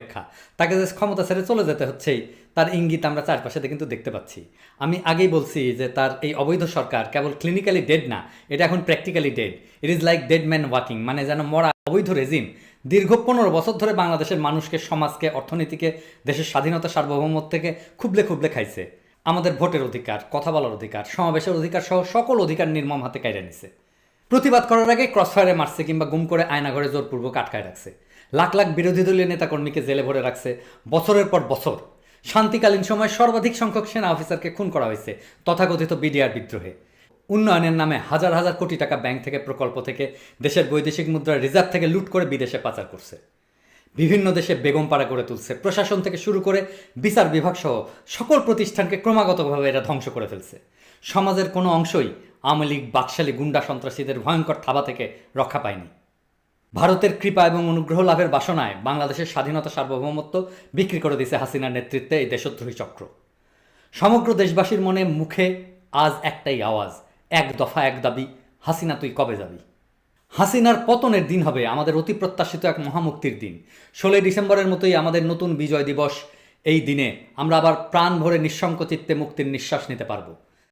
অপেক্ষা। তাকে যে ক্ষমতা ছেড়ে চলে যেতে হচ্ছেই তার ইঙ্গিত আমরা চারপাশে কিন্তু দেখতে পাচ্ছি। আমি আগেই বলছি যে তার এই অবৈধ সরকার কেবল ক্লিনিক্যালি ডেড না, এটা এখন practically dead it is like dead man walking মানে যেন মরা অবৈধ রেজিম দীর্ঘ পনেরো বছর ধরে বাংলাদেশের মানুষকে, সমাজকে, অর্থনীতিকে, দেশের স্বাধীনতা সার্বভৌমত্ব থেকে খুবলে খুবলে খাইছে। আমাদের ভোটের অধিকার, কথা বলার অধিকার, সমাবেশের অধিকার সহ সকল অধিকার নির্মম হাতে কাইরে নিছে। প্রতিবাদ করার আগে ক্রসফায়ারে মারছে কিংবা গুম করে আয়নাঘরে জোরপূর্বক আটকায় রাখছে। লাখ লাখ বিরোধী দলীয় নেতাকর্মীকে জেলে ভরে রাখছে বছরের পর বছর। শান্তিকালীন সময় সর্বাধিক সংখ্যক সেনা অফিসারকে খুন করা হয়েছে তথাকথিত বিডিআর বিদ্রোহে। উন্নয়নের নামে হাজার হাজার কোটি টাকা ব্যাংক থেকে প্রকল্প থেকে দেশের বৈদেশিক মুদ্রা রিজার্ভ থেকে লুট করে বিদেশে পাচার করছে। বিভিন্ন দেশে বেগম পাড়া করে তুলছে। প্রশাসন থেকে শুরু করে বিচার বিভাগ সহ সকল প্রতিষ্ঠানকে ক্রমাগতভাবে এরা ধ্বংস করে ফেলছে। সমাজের কোনো অংশই আওয়ামী লীগ, বাকশালী গুন্ডা সন্ত্রাসীদের ভয়ঙ্কর থাবা থেকে রক্ষা পায়নি। ভারতের কৃপা এবং অনুগ্রহ লাভের বাসনায় বাংলাদেশের স্বাধীনতা সার্বভৌমত্ব বিক্রি করে দিয়েছে হাসিনার নেতৃত্বে এই দেশদ্রোহী চক্র। সমগ্র দেশবাসীর মনে মুখে আজ একটাই আওয়াজ, এক দফা এক দাবি, হাসিনা তুই কবে যাবি? হাসিনার পতনের দিন হবে আমাদের অতি প্রত্যাশিত এক মহামুক্তির দিন। ষোলোই ডিসেম্বরের মতোই আমাদের নতুন বিজয় দিবস এই দিনে আমরা আবার প্রাণ ভরে নিঃসংকচিত্তে মুক্তির নিঃশ্বাস নিতে পারব।